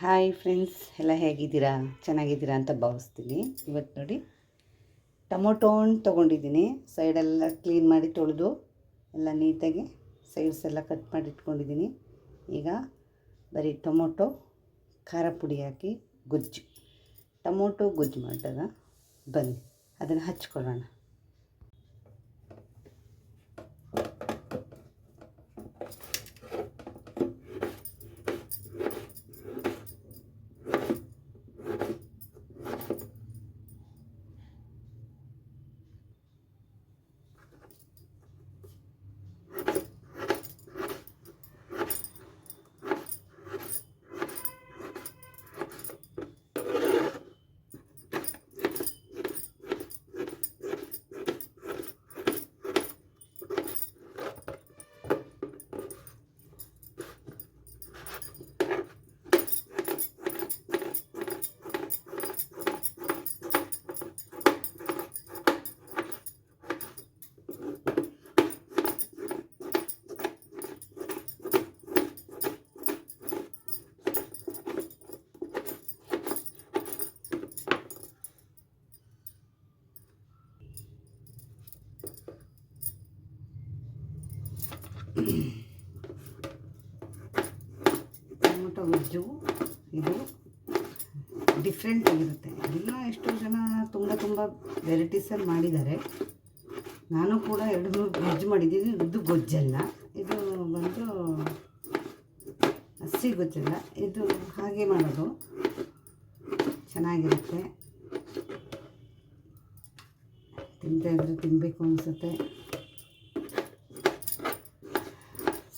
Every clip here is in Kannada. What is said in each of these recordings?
ಹಾಯ್ ಫ್ರೆಂಡ್ಸ್ ಎಲ್ಲ ಹೇಗಿದ್ದೀರಾ? ಚೆನ್ನಾಗಿದ್ದೀರಾ ಅಂತ ಭಾವಿಸ್ತೀನಿ. ಇವತ್ತು ನೋಡಿ, ಟೊಮೊಟೊ ಹಣ್ಣು ತೊಗೊಂಡಿದ್ದೀನಿ. ಸೈಡೆಲ್ಲ ಕ್ಲೀನ್ ಮಾಡಿ ತೊಳೆದು, ಎಲ್ಲ ನೀಟಾಗಿ ಸೈಡ್ಸ್ ಎಲ್ಲ ಕಟ್ ಮಾಡಿ ಇಟ್ಕೊಂಡಿದ್ದೀನಿ. ಈಗ ಬರೀ ಟೊಮೊಟೊ, ಖಾರ ಪುಡಿ ಹಾಕಿ ಗೊಜ್ಜು. ಟೊಮೊಟೊ ಗೊಜ್ಜು ಮಾಡಿದಾಗ ಬನ್ನಿ, ಅದನ್ನು ಹಚ್ಕೊಳ್ಳೋಣ. ಗೊಜ್ಜು ಇದು ಡಿಫ್ರೆಂಟ್ ಆಗಿರುತ್ತೆ. ಎಲ್ಲ ಎಷ್ಟೋ ಜನ ತುಂಬ ತುಂಬ ವೆರೈಟೀಸಲ್ಲಿ ಮಾಡಿದ್ದಾರೆ. ನಾನು ಕೂಡ ಎರಡು ಮೂರು ಗೊಜ್ಜು ಮಾಡಿದ್ದೀನಿ. ಇದು ಗೊಜ್ಜಲ್ಲ. ಇದು ಬಂದು ಹಸಿ ಗೊಜ್ಜಲ್ಲ. ಇದು ಹಾಗೆ ಮಾಡೋದು. ಚೆನ್ನಾಗಿರುತ್ತೆ. ತಿಂತಾ ಇದ್ರೆ ತಿನ್ನಬೇಕು ಅನಿಸುತ್ತೆ.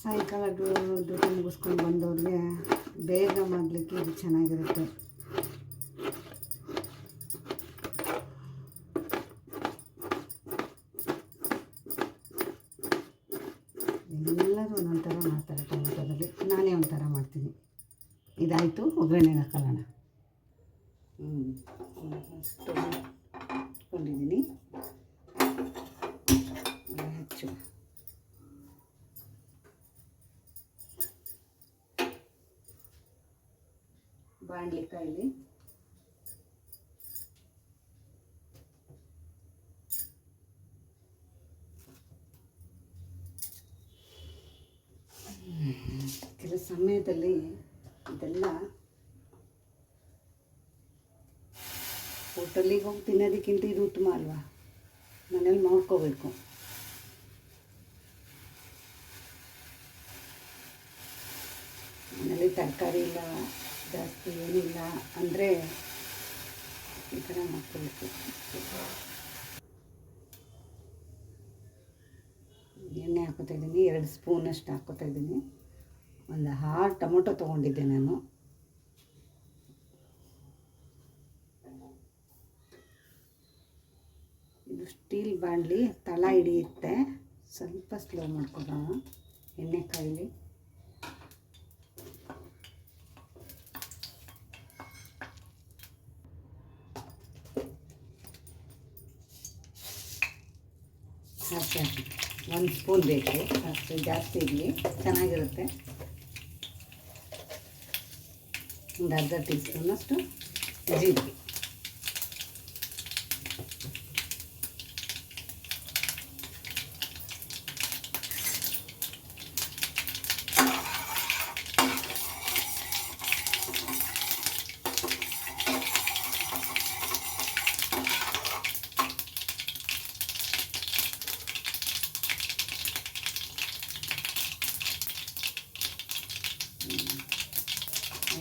ಸಾಯಂಕಾಲ ಡ್ಯೂಟಿ ಮುಗಿಸ್ಕೊಂಡು ಬಂದವ್ರಿಗೆ ಬೇಗ ಮಾಡಲಿಕ್ಕೆ ಇದು ಚೆನ್ನಾಗಿರುತ್ತೆ. ಎಲ್ಲರೂ ಒಂದೊಂದು ಥರ ಮಾಡ್ತಾರೆ ಟೊಮೆಟೊದಲ್ಲಿ. ನಾನೇ ಒಂಥರ ಮಾಡ್ತೀನಿ. ಇದಾಯಿತು ಒಗ್ಗರಣೆಗೆ ಹಾಕೊಳ್ಳೋಣ ಬಾಣಲಿ ಇಲ್ಲಿ. ಕೆಲ ಸಮಯದಲ್ಲಿ ಇದೆಲ್ಲ ಹೋಟೆಲಿಗೆ ಹೋಗಿ ತಿನ್ನೋದಕ್ಕಿಂತ ಇದು ಉತ್ತಮ ಅಲ್ವಾ? ಮನೇಲಿ ಮಾಡ್ಕೋಬೇಕು. ಮನೇಲಿ ತರಕಾರಿ ಇಲ್ಲ ಜಾಸ್ತಿ ಏನಿಲ್ಲ. ಅಂದರೆ ಈ ಥರ ಮಾಡ್ಕೋಬೇಕು. ಎಣ್ಣೆ ಹಾಕೋತಾ ಇದ್ದೀನಿ. ಎರಡು ಸ್ಪೂನಷ್ಟು ಹಾಕೋತಾ ಇದ್ದೀನಿ. ಒಂದು ಹಾಳು ಟೊಮೊಟೊ ತೊಗೊಂಡಿದ್ದೆ ನಾನು. ಇದು ಸ್ಟೀಲ್ ಬಾಂಡ್ಲಿ ತಳ ಹಿಡಿಯುತ್ತೆ. ಸ್ವಲ್ಪ ಸ್ಲೋ ಮಾಡ್ಕೊಳ್ಳೋಣ ಎಣ್ಣೆ ಕಾಯಿಲಿ ಹಾಕಿ ಹಾಕಿ ಒಂದು ಸ್ಪೂನ್ ಬೇಕು ಅಷ್ಟು ಜಾಸ್ತಿ ಇರಲಿ ಚೆನ್ನಾಗಿರುತ್ತೆ ಒಂದು ಅರ್ಧ ಟೀ ಸ್ಪೂನಷ್ಟು ಜೀರಿಗೆ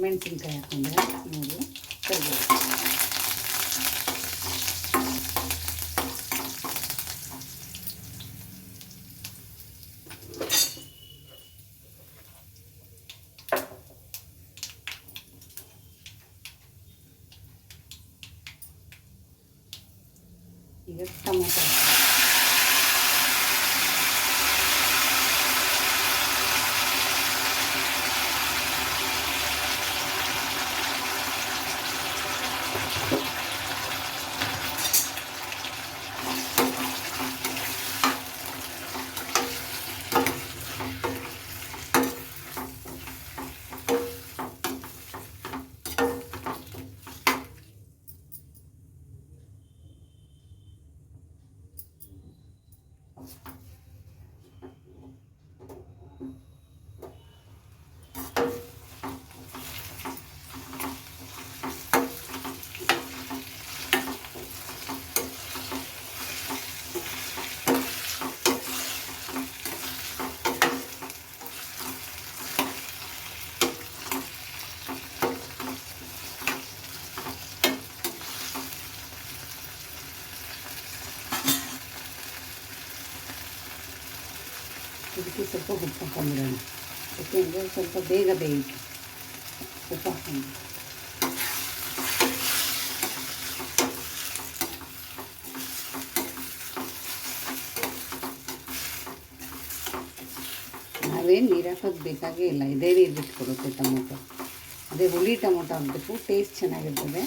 ಮೆಣಸಿನ್ಕಾಯಿ ಹಾಕೊಂಡ್ರೆ ನೋಡಿ ಕರಿಬೇವು ಈಗ ಟೊಮೊಟೊ ಇದಕ್ಕೆ ಸ್ವಲ್ಪ ಉಪ್ಪು ಹಾಕೊಂಡ್ಬಿಡೋಣ ಯಾಕೆಂದರೆ ಸ್ವಲ್ಪ ಬೇಗ ಬೇಯಿತು. ಉಪ್ಪು ಹಾಕೊಂಡು ನಾವೇನು ನೀರು ಹಾಕೋದು ಬೇಕಾಗೇ ಇಲ್ಲ. ಇದೇ ನೀರು ಬಿಟ್ಕೊಡುತ್ತೆ ಟೊಮೊಟೊ. ಅದೇ ಹುಳಿ ಟೊಮೊಟೊ ಹಾಕಬೇಕು ಟೇಸ್ಟ್ ಚೆನ್ನಾಗಿರ್ತದೆ.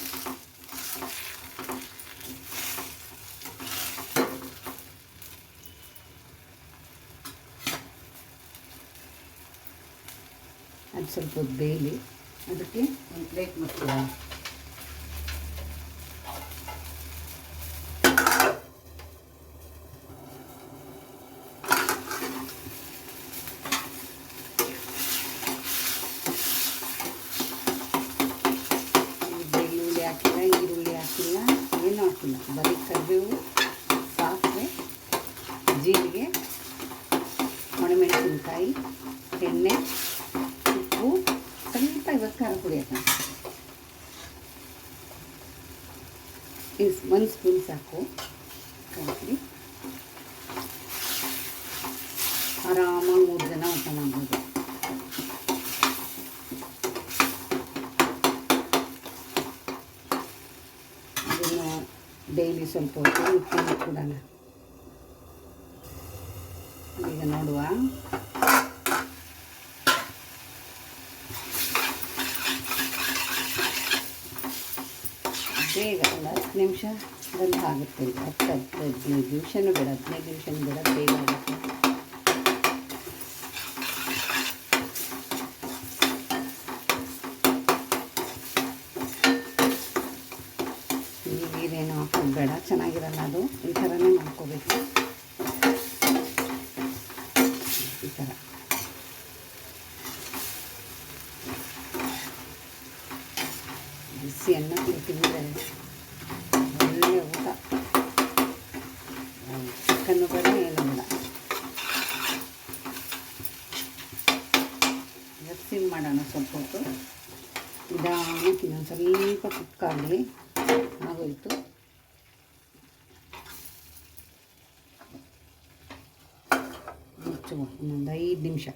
ಅದು ಸ್ವಲ್ಪ ಬೇಯಲಿ. ಅದಕ್ಕೆ ಒಂದು ಪ್ಲೇಟ್ ಮುಚ್ಚುವ ಬೆಳ್ಳುಳ್ಳಿ ಹಾಕಿಲ್ಲ, ಈರುಳ್ಳಿ ಹಾಕಿಲ್ಲ, ಏನು ಹಾಕಿಲ್ಲ. ಬರೀ ಕರಿಬೇವು ಸಾಸಿವೆ ಜೀರಿಗೆ ಒಣಮೆಣಸಿನ್ಕಾಯಿ ಎಣ್ಣೆ ಉಪ್ಪು ಸ್ವಲ್ಪ ಇವತ್ತು ಖಾರ ಪುಡಿ ಹಾಕೋಣ ಒಂದು ಸ್ಪೂನ್ ಸಾಕು. ಪುಡಿ ಆರಾಮಾಗಿ ಮೂರು ಜನ ಊಟ ಮಾಡ್ಬೋದು. ಅದನ್ನು ಡೈಲಿ ಸ್ವಲ್ಪ ಹೊತ್ತು ಕೊಡೋಣ ಈಗ ನೋಡುವ. ಬೇಗ ಒಂದು ಹತ್ತು ನಿಮಿಷ ಬಂದು ಆಗುತ್ತೆ. ಹತ್ತು ಹತ್ತು, ಹದಿನೈದು ನಿಮಿಷನೂ ಬೇಡ, ಹದಿನೈದು ನಿಮಿಷನೂ ಬೇಡ, ಬೇಗ ಆಗುತ್ತೆ. ನೀರೇನು ಬೇಡ, ಚೆನ್ನಾಗಿರಲ್ಲ ಅದು? ಈ ಥರನೇ ಮಾಡ್ಕೋಬೇಕು. ಈ ಥರ. ಬಿಸಿ ಅನ್ನ ತಿಂತಿದ್ರೆ ಒಳ್ಳೆಯ ಊಟ ಚಿಕನ್ನು ಬೇಡ ಏನು ಬೇಡ ಸಿಮ್ ಮಾಡೋಣ ಸ್ವಲ್ಪ ಹೊತ್ತು. ನಿಧಾನಕ್ಕೆ ಇನ್ನೊಂದು ಸ್ವಲ್ಪ ಕುಕ್ಕಾಗಲಿ ಆಗೋಯಿತು. ಮುಚ್ಚುವ, ಇನ್ನೊಂದು ಐದು ನಿಮಿಷ.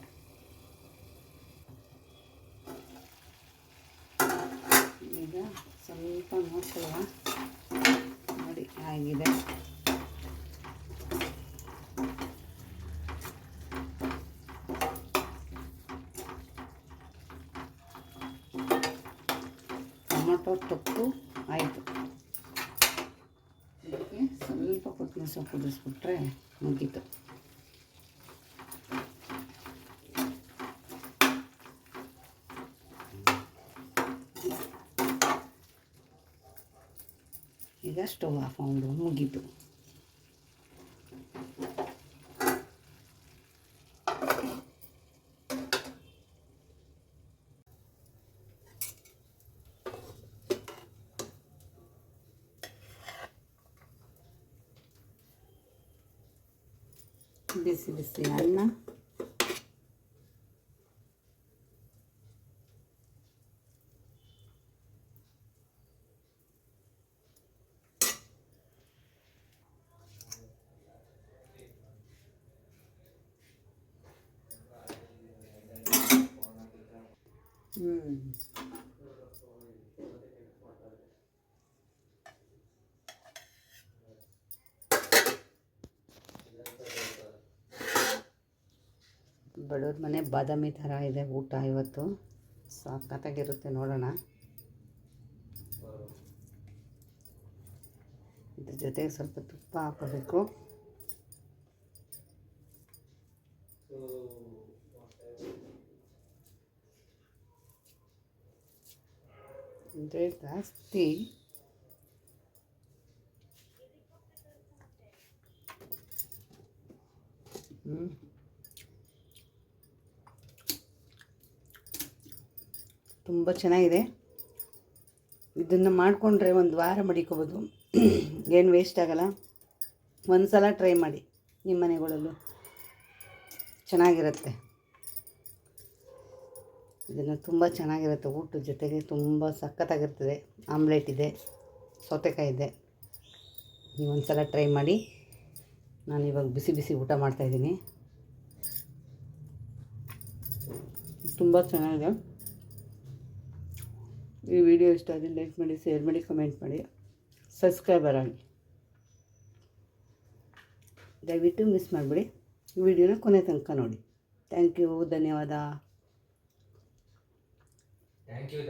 ಈಗ ಸ್ವಲ್ಪ ನೋಡ್ಕೊಳ್ಳುವ ನೋಡಿ, ಆಗಿದೆ. ಟೊಮೊಟೊ ತೊಕ್ಕು ಆಯಿತು. ಇದಕ್ಕೆ ಸ್ವಲ್ಪ ಕೊತ್ತಂಬರಿ ಸೊಪ್ಪು ಕುದಿಸ್ಬಿಟ್ರೆ ಮುಗೀತು. ಈಗ ಸ್ಟವ್ ಆಫ್ ಮಾಡಿ ಮುಗೀತು. ಬಿಸಿ ಬಿಸಿ ಬಡವ್ರ ಮನೆ ಬಾದಾಮಿ ಥರ ಇದೆ ಊಟ ಇವತ್ತು. ಸಾಕತ್ತಾಗಿರುತ್ತೆ ನೋಡೋಣ. ಇದ್ರ ಜೊತೆಗೆ ಸ್ವಲ್ಪ ತುಪ್ಪ ಹಾಕೋಬೇಕು. ಅಂದರೆ ಜಾಸ್ತಿ ತುಂಬ ಚೆನ್ನಾಗಿದೆ. ಇದನ್ನು ಮಾಡಿಕೊಂಡ್ರೆ ಒಂದು ವಾರ ಮಡಿಕೋಬೋದು. ಏನು ವೇಸ್ಟ್ ಆಗಲ್ಲ. ಒಂದು ಸಲ ಟ್ರೈ ಮಾಡಿ ನಿಮ್ಮ ಮನೆಗಳಲ್ಲೂ. ಚೆನ್ನಾಗಿರುತ್ತೆ. ಇದನ್ನು ತುಂಬ ಚೆನ್ನಾಗಿರುತ್ತೆ. ಊಟದ ಜೊತೆಗೆ ತುಂಬ ಸಖತ್ತಾಗಿರ್ತದೆ. ಆಮ್ಲೆಟ್ ಇದೆ, ಸೌತೆಕಾಯಿ ಇದೆ. ನೀವು ಒಂದು ಸಲ ಟ್ರೈ ಮಾಡಿ. ನಾನು ಇವಾಗ ಬಿಸಿ ಬಿಸಿ ಊಟ ಮಾಡ್ತಾಯಿದ್ದೀನಿ ತುಂಬ ಚೆನ್ನಾಗಿದೆ. ಈ ವಿಡಿಯೋ ಇಷ್ಟ ಆದರೆ ಲೈಕ್ ಮಾಡಿ, ಶೇರ್ ಮಾಡಿ, ಕಮೆಂಟ್ ಮಾಡಿ. ಸಬ್ಸ್ಕ್ರೈಬರ್ ಆಗಿ. ದಯವಿಟ್ಟು ಮಿಸ್ ಮಾಡಿಬಿಡಿ. ಈ ವಿಡಿಯೋನ ಕೊನೆ ತನಕ ನೋಡಿ. ಥ್ಯಾಂಕ್ ಯು, ಧನ್ಯವಾದ. Thank you